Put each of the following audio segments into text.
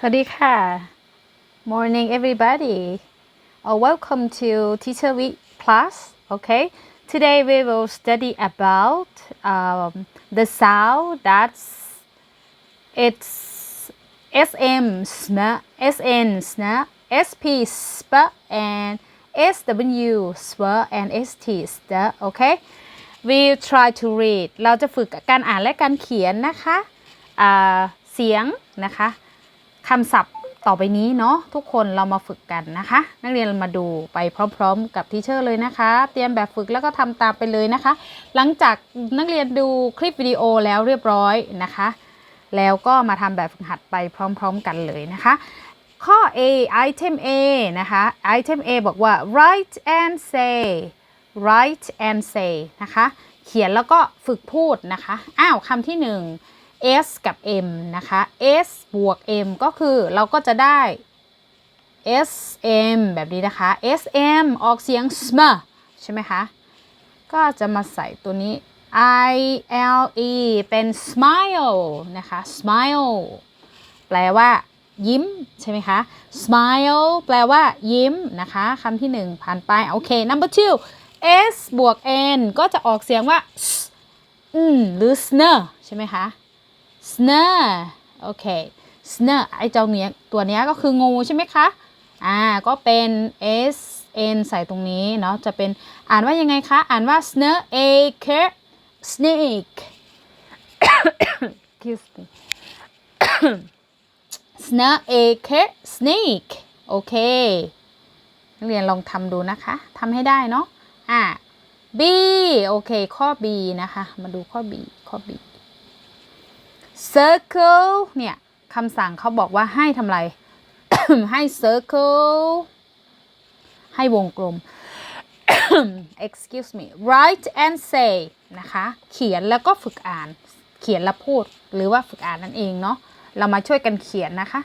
สวัสดีค่ะ Morning everybody uh, Welcome to Teacher Week Plus Okay Today we will study about um, the sound that's it's SM sm SN sm SP sp and SW sw and ST st Okay we try to read เราจะฝึกการอ่านและการเขียนนะคะอ่าเสียงนะคะ คำศัพท์ต่อไปนี้เนาะทุกคนเรามาฝึกกันนะคะ นักเรียนมาดูไปพร้อม ๆ กับทีเชอร์เลยนะคะ เตรียมแบบฝึกแล้วก็ทำตามไปเลยนะคะ หลังจากนักเรียนดูคลิปวิดีโอแล้วเรียบร้อยนะคะ แล้วก็มาทำแบบฝึกหัดไปพร้อม ๆ กันเลยนะคะ ข้อ A item A นะคะ item A บอกว่า write and say write and say นะคะ เขียนแล้วก็ฝึกพูดนะคะ อ้าวคำที่หนึ่ง S กับ M นะคะ S บวก M ก็คือเราก็จะได้ SM แบบนี้นะคะ SM ออกเสียง sm ใช่ไหมคะ ก็จะมาใส่ตัวนี้ I L E เป็น smile นะคะ smile แปลว่า ยิ้ม ใช่ไหมคะ smile แปลว่า ยิ้มนะคะคำที่หนึ่งผ่านไป โอเค number two S บวก N ก็จะออกเสียงว่า s อืมหรือ snur ใช่ไหมคะ snur โอเค snur ไอเจ้าเนี้ยตัวเนี้ยก็คืองูใช่ไหมคะ อ่า ก็เป็น s n ใส่ตรงนี้เนาะ จะเป็นอ่านว่ายังไงคะ อ่านว่า snake snake excuse me snake snake โอเคนักเรียนลองทำดูนะคะทำให้ได้เนาะ อ่า B โอเค ข้อ B นะคะ มาดูข้อ B ข้อ B circle เนี่ยคำสั่งเขาบอกว่าให้ทำไร ให้ circle ให้วงกลม excuse me write and say นะคะ เขียนแล้วก็ฝึกอ่าน เขียนและพูด หรือว่าฝึกอ่านนั่นเองเนาะ เรามาช่วยกันเขียนนะคะ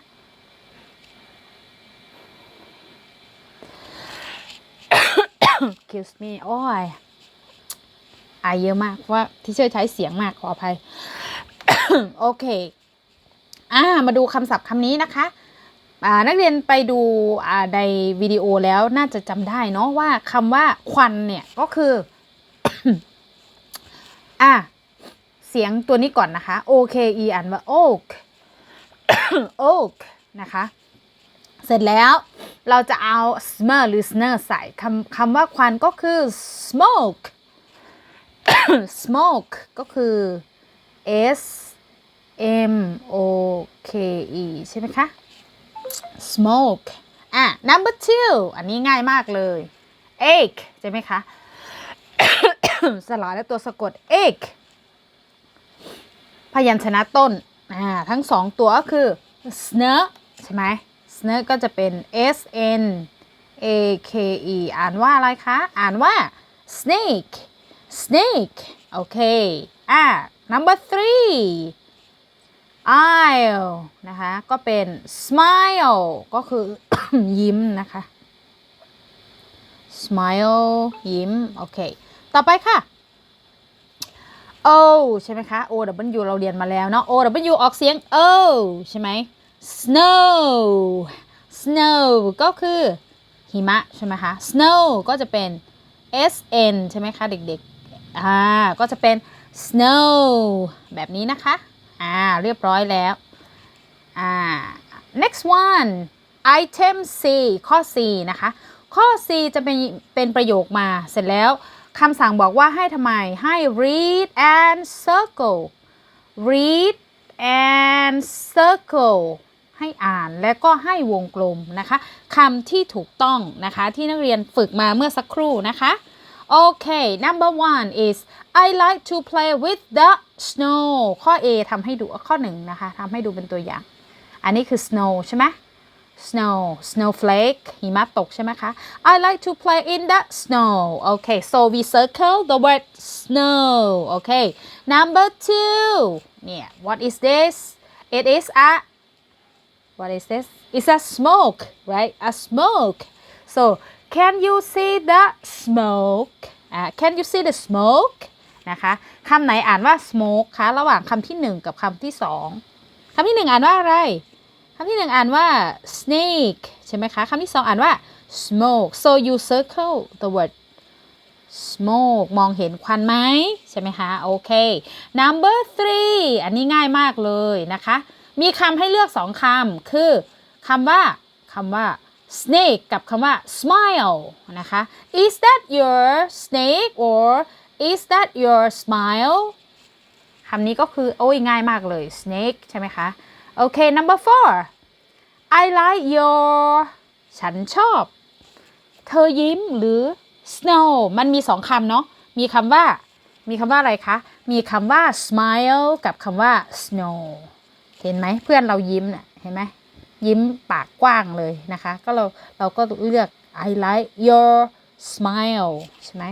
excuse me โอ้ยไอายเยอะมากเพราะว่าที่เชื่อใช้เสียงมากขออภัย โอเค อ่า มาดูคำศัพท์คำนี้นะคะอ่านักเรียนไปดูอ่าในวิดีโอแล้วน่าจะจำได้เนาะว่าคำว่าควันเนี่ยก็คือ อ่าเสียงตัวนี้ก่อนนะคะ O K E อ่านว่า oak oak นะคะ เสร็จแล้วเราจะเอา smell หรือ snur ใส่คำคำว่าควันก็คือ smoke smoke ก็คือ S M O K E ใช่ไหมคะ smoke อะ number two อันนี้ง่ายมากเลย ache ใช่ไหมคะ สลายและตัวสะกด ache พยัญชนะต้น อ่า ทั้งสองตัวก็คือ snur ใช่ไหม snur ก็จะเป็น S N A K E อ่านว่าอะไรคะ อ่านว่า snake snake โอเค อ่า number three I'll นะคะ ก็เป็น smile ก็คือ ยิ้มนะคะ smile ยิ้ม โอเค ต่อไปค่ะ O ใช่ไหมคะ O W เราเรียนมาแล้วเนาะ O W ออกเสียง O ใช่ไหม snow snow ก็คือหิมะใช่ไหมคะ snow ก็จะเป็น S N ใช่ไหมคะ เด็กๆ อ่า ก็จะเป็น snow แบบนี้นะคะ อ่า เรียบร้อยแล้ว อ่า next one item C ข้อ C นะคะ ข้อ C จะเป็นเป็นประโยคมาเสร็จแล้วคำสั่งบอกว่าให้ทำไมให้ read and circle read and circle ให้อ่านและก็ให้วงกลมนะคะคำที่ถูกต้องนะคะที่นักเรียนฝึกมาเมื่อสักครู่นะคะ โอเค number one is I like to play with the snow ข้อ A ทำให้ดูข้อหนึ่งนะคะทำให้ดูเป็นตัวอย่าง อันนี้คือ snow ใช่ไหม snow snowflake หิมะตกใช่ไหมคะ I like to play in the snow okay so we circle the word snow okay number two เนี่ย what is this it is a what is this it's a smoke right a smoke so can you see the smoke อ่า can you see the smoke นะคะคำไหนอ่านว่า smoke คะระหว่างคำที่หนึ่งกับคำที่สองคำที่หนึ่งอ่านว่าอะไรคำที่หนึ่งอ่านว่า snake ใช่ไหมคะคำที่สองอ่านว่า smoke so you circle the word smoke มองเห็นควันไหมใช่ไหมคะ โอเค number three อันนี้ง่ายมากเลยนะคะ มีคำให้เลือกสองคำ คือคำว่าคำว่า snake กับคำว่า smile นะคะ is that your snake or is that your smile คำนี้ก็คือ โอ้ยง่ายมากเลย snake ใช่ไหมคะ โอเค number four I like your ฉันชอบ เธอยิ้มหรือ snow มันมีสองคำเนาะ มีคำว่า มีคำว่าอะไรคะ มีคำว่า smile กับคำว่า snow เห็นไหมเพื่อนเรายิ้มเนี่ยเห็นไหม ยิ้มปากกว้างเลยนะคะ ก็เราเราก็เลือก I like your smile ใช่ไหม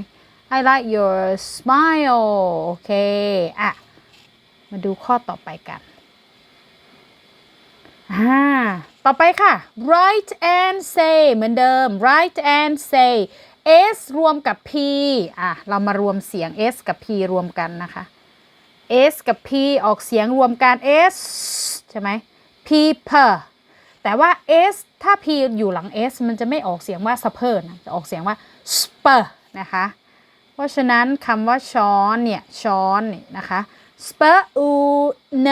I like your smile โอเค อะ มาดูข้อต่อไปกันอ่าต่อไปค่ะ write and say เหมือนเดิม write and say s รวมกับ p อะ เรามารวมเสียง s กับ p รวมกันนะคะ s กับ p ออกเสียงรวมกัน s ใช่ไหม people แต่ว่า s ถ้า p อยู่หลัง s มันจะไม่ออกเสียงว่า supper นะจะออกเสียงว่า spur นะคะ เพราะฉะนั้นคำว่าช้อนเนี่ยช้อนเนี่ยนะคะ spoon เน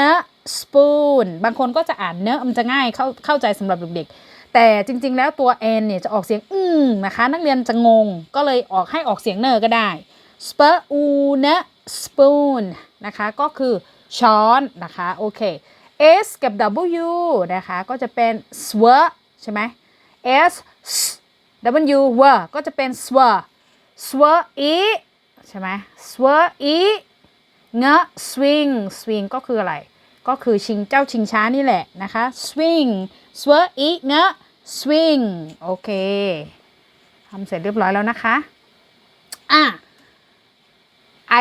spoon บางคนก็จะอ่านเนอะมันจะง่ายเข้าเข้าใจสำหรับเด็กๆ แต่จริงๆแล้วตัว n เนี่ยจะออกเสียงอืมนะคะ นักเรียนจะงงก็เลยออกให้ออกเสียงเนอก็ได้ spoon เน spoon นะคะ ก็คือช้อนนะคะ โอเค s กับ w นะคะ ก็จะเป็น swir ใช่ไหม s w w ก็จะเป็น swir swir e ใช่ไหม swir e เงะ swing swing ก็คืออะไร ก็คือชิงเจ้าชิงช้านี่แหละนะคะ swing swir e เงะ swing โอเคทำเสร็จเรียบร้อยแล้วนะคะ อะ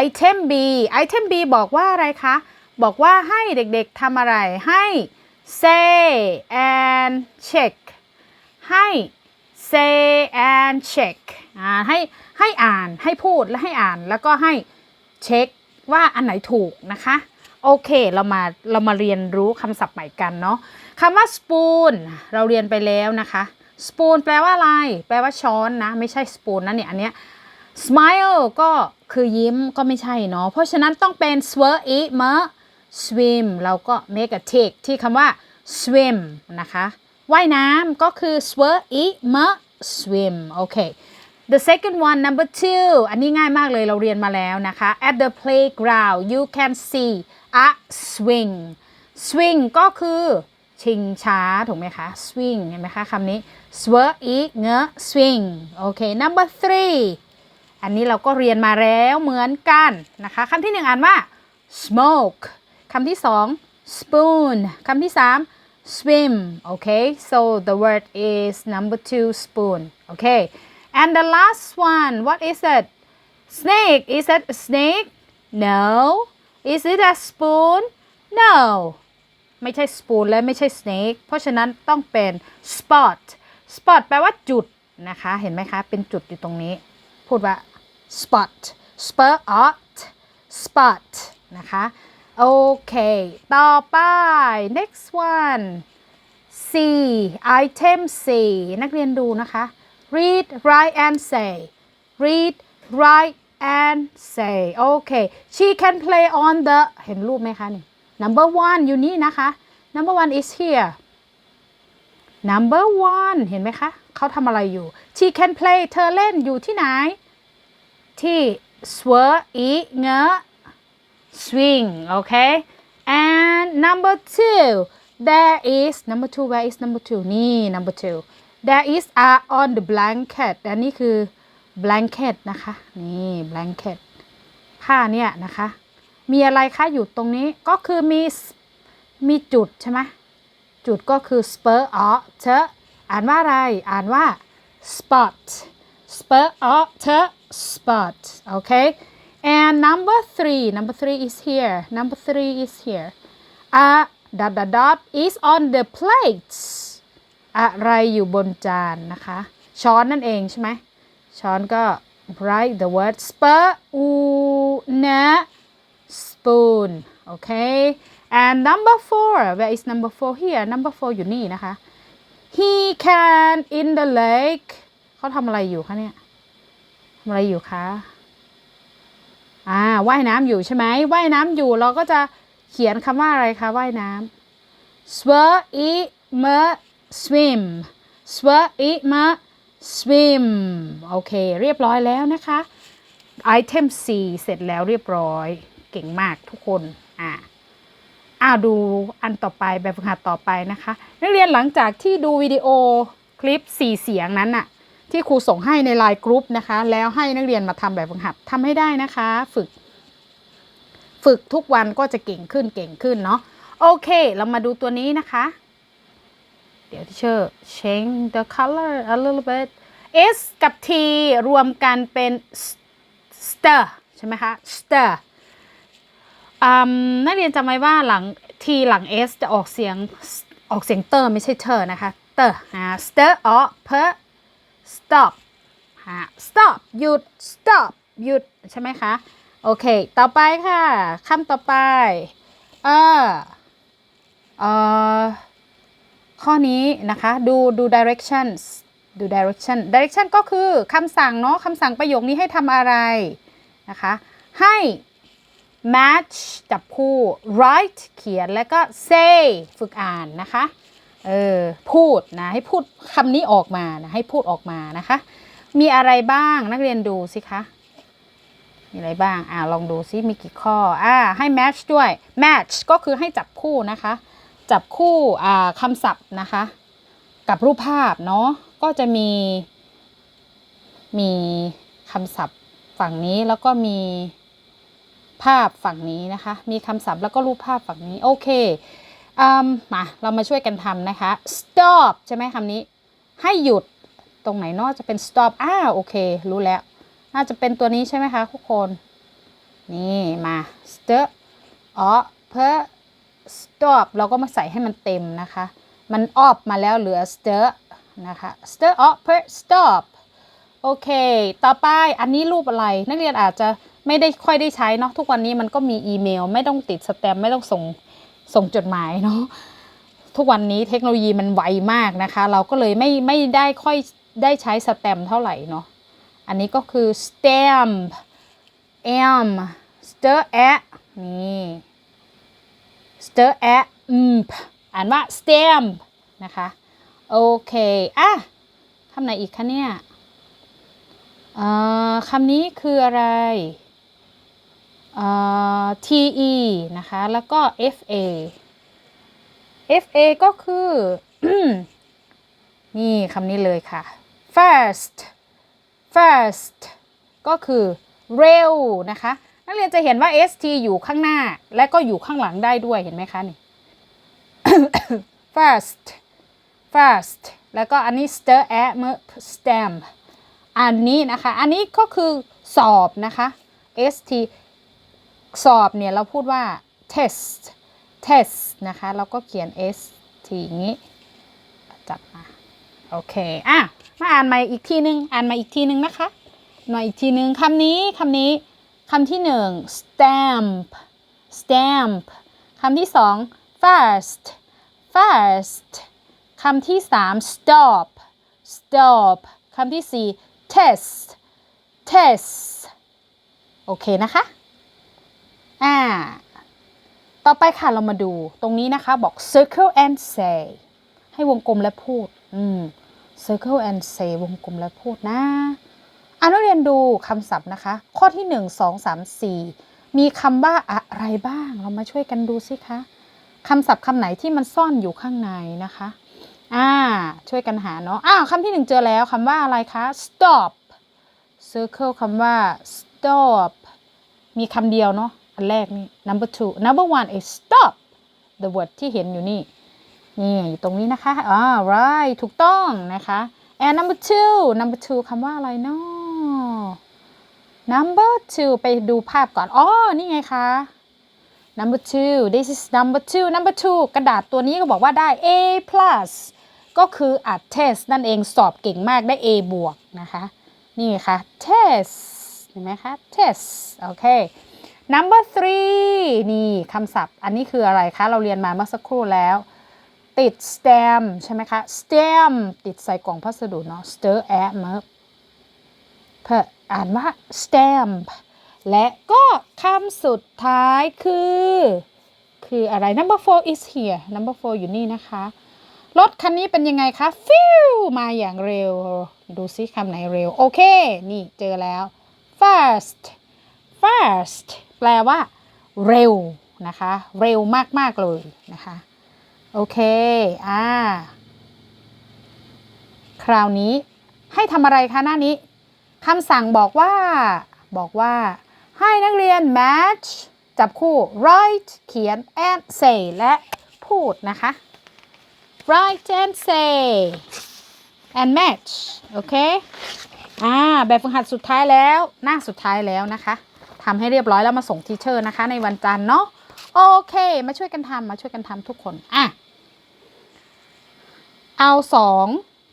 item B item B บอกว่าอะไรคะ บอกว่าให้เด็กๆทำอะไรให้ say and check ให้ say and check อ่าให้ให้อ่านให้พูดและให้อ่านแล้วก็ให้เช็คว่าอันไหนถูกนะคะ โอเคเรามาเรามาเรียนรู้คำศัพท์ใหม่กันเนาะคำว่า spoon เราเรียนไปแล้วนะคะ spoon แปลว่าอะไร แปลว่าช้อนนะ ไม่ใช่ spoon นะเนี่ยอันเนี้ย smile ก็คือยิ้มก็ไม่ใช่เนาะเพราะฉะนั้นต้องเป็น swir i m e swim เราก็ make a tick ที่คำว่า swim นะคะว่ายน้ำก็คือ swir i m e swim โอเค the second one number two อันนี้ง่ายมากเลยเราเรียนมาแล้วนะคะ at the playground you can see a swing swing ก็คือชิงช้าถูกไหมคะ swing เห็นไหมคะคำนี้ swir i n e swing โอเค number three อันนี้เราก็เรียนมาแล้วเหมือนกันนะคะคำที่หนึ่งอ่านว่า smoke คำที่สอง spoon คำที่สาม swim okay so the word is number two spoon okay and the last one what is it snake is it a snake no is it a spoon no ไม่ใช่ spoon และไม่ใช่ snake เพราะฉะนั้นต้องเป็น spot spot แปลว่าจุดนะคะ เห็นไหมคะ เป็นจุดอยู่ตรงนี้ พูดว่า spot spot spot นะคะ โอเค ต่อไป next one C item C นักเรียนดูนะคะ read write and say read write and say โอเค she can play on the เห็นรูปไหมคะนี่ number one อยู่นี่นะคะ number one is here number one เห็นไหมคะ เขาทำอะไรอยู่ she can play เธอเล่นอยู่ที่ไหน ที่ swir i n e swing okay and number two there is number two where is number two นี่ number two there is a on the blanket อันนี้คือ blanket นะคะ นี่ blanket ผ้าเนี่ยนะคะ มีอะไรคะอยู่ตรงนี้ก็คือมีมีจุดใช่ไหมจุดก็คือ spur of t e อ่านว่าอะไร อ่านว่า spot spur of t e spot okay and number three number three is here number three is here a dot dot dot is on the plates อะไรอยู่บนจานนะคะ ช้อนนั่นเองใช่ไหม ช้อนก็ write the word spoon spoon okay and number four where is number four here number four อยู่นี่นะคะ he can in the lake เขาทำอะไรอยู่คะเนี่ยทำอะไรอยู่คะ อ่าว่ายน้ำอยู่ใช่ไหมว่ายน้ำอยู่เราก็จะเขียนคำว่าอะไรคะว่ายน้ำ swim swim swim swim โอเค เรียบร้อยแล้วนะคะ item C เสร็จแล้วเรียบร้อยเก่งมากทุกคนอ่าอ้าดูอันต่อไปแบบฝึกหัดต่อไปนะคะ นักเรียนหลังจากที่ดูวิดีโอคลิป 4 เสียงนั้นน่ะ ที่ครูส่งให้ในไลน์กรุ๊ปนะคะ แล้วให้นักเรียนมาทำแบบฝึกหัดทำให้ได้นะคะ ฝึก ฝึกทุกวันก็จะเก่งขึ้นเก่งขึ้นเนาะโอเค เรามาดูตัวนี้นะคะ เดี๋ยวที่เชอร์ change the color a little bit S กับ T รวมกันเป็น stir ใช่ไหมคะ stir นักเรียนจำไว้ว่าหลัง T หลัง S จะออกเสียงออกเสียงเตอร์ไม่ใช่เธอนะคะ เตอร์อ่า stir อ๋อ per stop ฮะ stop หยุด stop หยุด ใช่ไหมคะ โอเค ต่อไปค่ะคำต่อไป เออเออข้อนี้นะคะ ดูดู directions ดู direction direction ก็คือคำสั่งเนาะคำสั่งประโยคนี้ให้ทำอะไรนะคะ ให้ match จับคู่ write เขียนแล้วก็ say ฝึกอ่านนะคะ เออพูดนะให้พูดคำนี้ออกมานะให้พูดออกมานะคะ มีอะไรบ้างนักเรียนดูสิคะมีอะไรบ้างอ่าลองดูซิมีกี่ข้ออ่าให้ match ด้วย match ก็คือให้จับคู่นะคะ จับคู่อ่าคำศัพท์นะคะ กับรูปภาพเนาะก็จะมี มีคำศัพท์ฝั่งนี้แล้วก็มีภาพฝั่งนี้นะคะ มีคำศัพท์แล้วก็รูปภาพฝั่งนี้โอเค มาเรามาช่วยกันทำนะคะ stop ใช่ไหมคำนี้ ให้หยุดตรงไหนเนอกจะเป็น stop อ่าโอเค รู้แล้ว น่าจะเป็นตัวนี้ใช่ไหมคะทุกคน นี่มา stop อ๋อเพื่อ stop เราก็มาใส่ให้มันเต็มนะคะ มันออบมาแล้วเหลือ stir นะคะ stir อ๋อเพื่อ stop โอเค ต่อไปอันนี้รูปอะไร นักเรียนอาจจะไม่ได้ค่อยได้ใช้เนาะทุกวันนี้มันก็มีอีเมล ไม่ต้องติดสแตมไม่ต้องส่ง ส่งจดหมายเนาะทุกวันนี้เทคโนโลยีมันไวมากนะคะ เราก็เลยไม่ไม่ได้ค่อยได้ใช้สแตมป์เท่าไหร่เนาะอันนี้ก็คือ stamp am stir at นี่ stir at ump อ่านว่า stamp นะคะโอเคอะคำไหนอีกคะเนี่ยเอ่อคำนี้คืออะไร te นะคะ แล้วก็ fa fa ก็คือ นี่คำนี้เลยค่ะ first first ก็คือเร็วนะคะ นักเรียนจะเห็นว่า st อยู่ข้างหน้า และก็อยู่ข้างหลังได้ด้วยเห็นไหมคะนี่ first first แล้วก็อันนี้ stir at stamp อันนี้นะคะ อันนี้ก็คือสอบนะคะ st สอบเนี่ยเราพูดว่า test test นะคะ เราก็เขียน st อย่างนี้ จับมา โอเค อะ มาอ่านม่อีกทีนึง อ่านม่อีกทีนึงนะคะ หน่อยอีกทีนึงคำนี้คำนี้คำที่หนึ่ง stamp stamp คำที่สอง fast fast คำที่สาม stop stop คำที่สี่ test test โอเคนะคะ อ่า ต่อไปค่ะเรามาดูตรงนี้นะคะบอก circle and say ให้วงกลมและพูด อืม circle and say วงกลมและพูดนะอ่านักเรียนดูคำศัพท์นะคะ ข้อที่ 1 2 3 4 มีคำว่าอะไรบ้าง เรามาช่วยกันดูสิคะคำศัพท์คำไหนที่มันซ่อนอยู่ข้างในนะคะ อ่า ช่วยกันหาเนาะ อ้าวคำที่หนึ่งเจอแล้วคำว่าอะไรคะ stop circle คำว่า stop มีคำเดียวเนาะ อันแรกนี่ number two number one is stop the word ที่เห็นอยู่นี่ นี่อยู่ตรงนี้นะคะอ่า right ถูกต้องนะคะ and number two number two คำว่าอะไรเนาะ number two ไปดูภาพก่อน อ๋อ นี่ไงคะ number two this is number two number two กระดาษตัวนี้ก็บอกว่าได้ A plus ก็คืออัด test นั่นเองสอบเก่งมากได้ A บวกนะคะ นี่ค่ะ test เห็นไหมคะ test โอเค number three นี่คำศัพท์ อันนี้คืออะไรคะ เราเรียนมาเมื่อสักครู่แล้ว ติด stamp ใช่ไหมคะ stamp ติดใส่กล่องพัสดุเนาะ stir at เมเพื่ออ่านว่า stamp และก็คำสุดท้ายคือ คืออะไร number four is here number four อยู่นี่นะคะ รถคันนี้เป็นยังไงคะ ฟิวมาอย่างเร็ว ดูซิคำไหนเร็ว โอเค นี่เจอแล้ว fast fast แปลว่า เร็วนะคะ เร็วมากๆเลยนะคะ โอเค อ่า คราวนี้ให้ทำอะไรคะหน้านี้คำสั่งบอกว่า บอกว่า ให้นักเรียน match จับคู่ write เขียน and say และพูดนะคะ write and say and match โอเค อ่า แบบฝึกหัดสุดท้ายแล้ว หน้าสุดท้ายแล้วนะคะ ทำให้เรียบร้อยแล้วมาส่งทีเชอร์นะคะ ในวันจันทร์เนาะโอเค มาช่วยกันทำมาช่วยกันทำทุกคนอะเอาสอง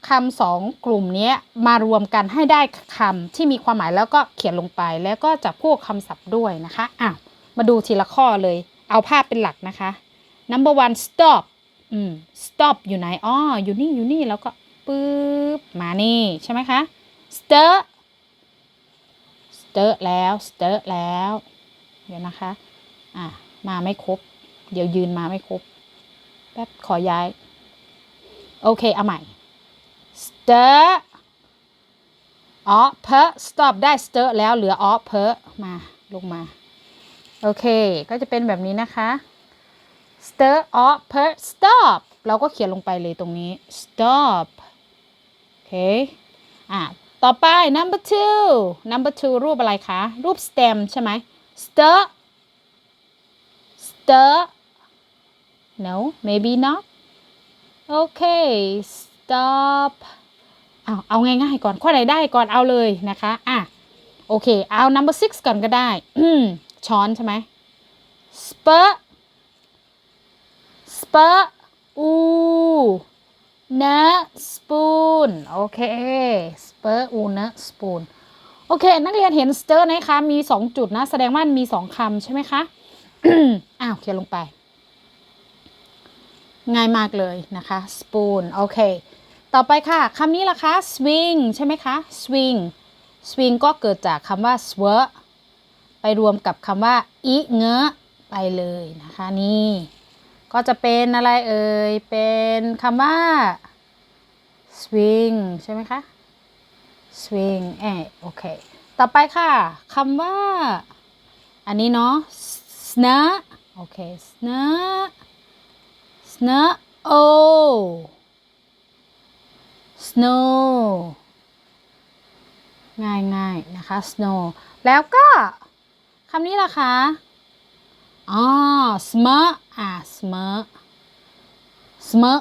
คำสองกลุ่มนี้มารวมกันให้ได้คำที่มีความหมายแล้วก็เขียนลงไปแล้วก็จับพวกคำศัพท์ด้วยนะคะอะมาดูทีละข้อเลย เอาภาพเป็นหลักนะคะ number one stop อืม stop อยู่ไหนอ๋ออยู่นี่อยู่นี่แล้วก็ปึ๊บมานี่ใช่ไหมคะ stir stir แล้ว stir แล้ว เดี๋ยวนะคะ อะ มาไม่ครบ เดี๋ยวยืนมาไม่ครบ แป๊บขอย้าย โอเค เอาใหม่ stir อ๋อ per stop ได้ stir แล้วเหลืออ๋อ per มา ลงมา โอเค ก็จะเป็นแบบนี้นะคะ stir อ๋อ per stop เราก็เขียนลงไปเลยตรงนี้ stop โอเค อะ ต่อไป number two number two รูปอะไรคะ รูป stem ใช่ไหม stir stir no maybe not โอเค stop เอาเอาง่ายๆก่อนข้อไหนได้ก่อนเอาเลยนะคะอะโอเค เอา number six ก่อนก็ได้ ช้อนใช่ไหม spur spur อู เน spoon โอเค spur อูเน spoon โอเค นักเรียนเห็น stir ไหมคะ มี 2 จุดนะ แสดงว่ามี 2คำใช่ไหมคะอ้าวเขียนลงไป ง่ายมากเลยนะคะ spoon โอเค ต่อไปค่ะคำนี้ล่ะคะ swing ใช่ไหมคะ swing swing ก็เกิดจากคำว่า swer ไปรวมกับคำว่า อีเงะไปเลยนะคะ นี่ ก็จะเป็นอะไรเอ่ย เป็นคำว่า swing ใช่ไหมคะ swing เออโอเค ต่อไปค่ะคำว่า อันนี้เนาะ snur โอเค snur snur o snow ง่ายง่ายๆนะคะ snow แล้วก็คำนี้ล่ะคะ อ๋อ smur อะ smur smur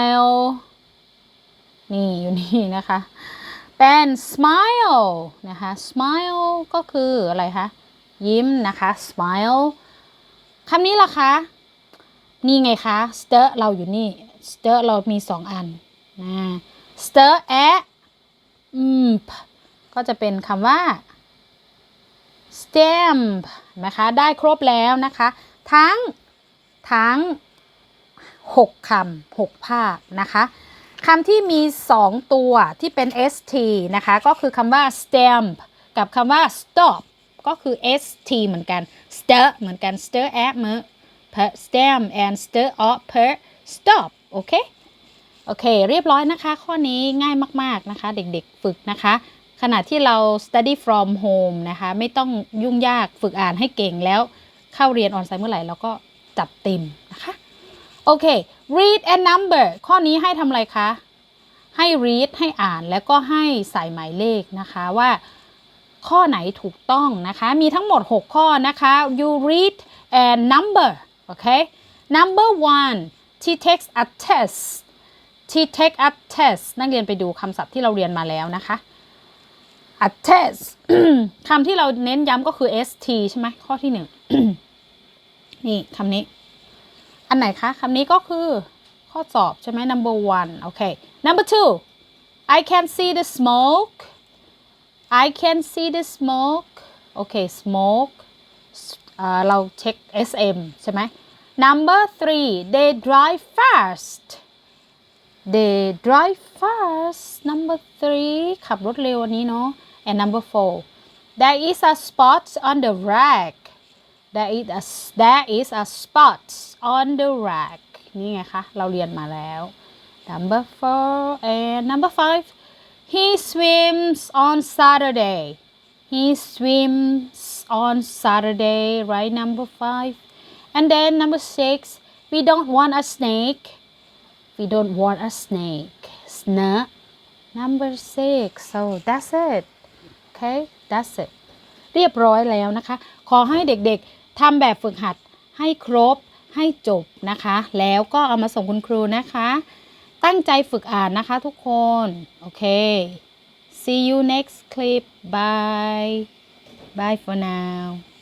isle นี่อยู่นี่นะคะ เป็น smile นะคะ smile ก็คืออะไรคะ ยิ้มนะคะ smile คำนี้ล่ะคะ นี่ไงคะ stir เราอยู่นี่ stir เรามีสองอันนะ stir at อืมก็จะเป็นคำว่า stamp นะคะ ได้ครบแล้วนะคะ ทั้งทั้ง 6คำ6ภาพนะคะคำที่มี 2 ตัวที่เป็น st นะคะ ก็คือคำว่า stamp กับคำว่า stop ก็คือ st เหมือนกัน stir เหมือนกัน stir at มือ per stamp and stir up per stop โอเค โอเค เรียบร้อยนะคะ ข้อนี้ง่ายมาก ๆ นะคะ เด็กๆ ฝึกนะคะ ขณะที่เรา study from home นะคะไม่ต้องยุ่งยากฝึกอ่านให้เก่งแล้วเข้าเรียนออนไลน์เมื่อไหร่เราก็จัดเต็มนะคะโอเค read and number ข้อนี้ให้ทำอะไรคะ ให้ read ให้อ่านแล้วก็ให้ใส่หมายเลขนะคะว่าข้อไหนถูกต้องนะคะ มีทั้งหมด 6 ข้อนะคะ you read and number โอเค number one she takes a test she take a test นักเรียนไปดูคำศัพท์ที่เราเรียนมาแล้วนะคะ attest คำที่เราเน้นย้ำก็คือ st ใช่ไหมข้อที่หนึ่งนี่คำนี้ อันไหนคะคำนี้ก็คือข้อสอบใช่ไหม number one โอเค number two I can see the smoke I can see the smoke โอเค smoke เอ่อเราเช็ค SM ใช่ไหม number three they drive fast they drive fast number three ขับรถเร็วอันนี้เนาะ and number four there is a spot on the rack there is a there is a spot on the rack นี่ไงคะ เราเรียนมาแล้ว number four and number five he swims on Saturday he swims on Saturday right number five and then number six we don't want a snake we don't want a snake snake number six so that's it Okay that's it เรียบร้อยแล้วนะคะ ขอให้เด็กๆทำแบบฝึกหัดให้ครบให้จบนะคะ แล้วก็เอามาส่งคุณครูนะคะ ตั้งใจฝึกอ่านนะคะทุกคน โอเค see you next clip bye bye for now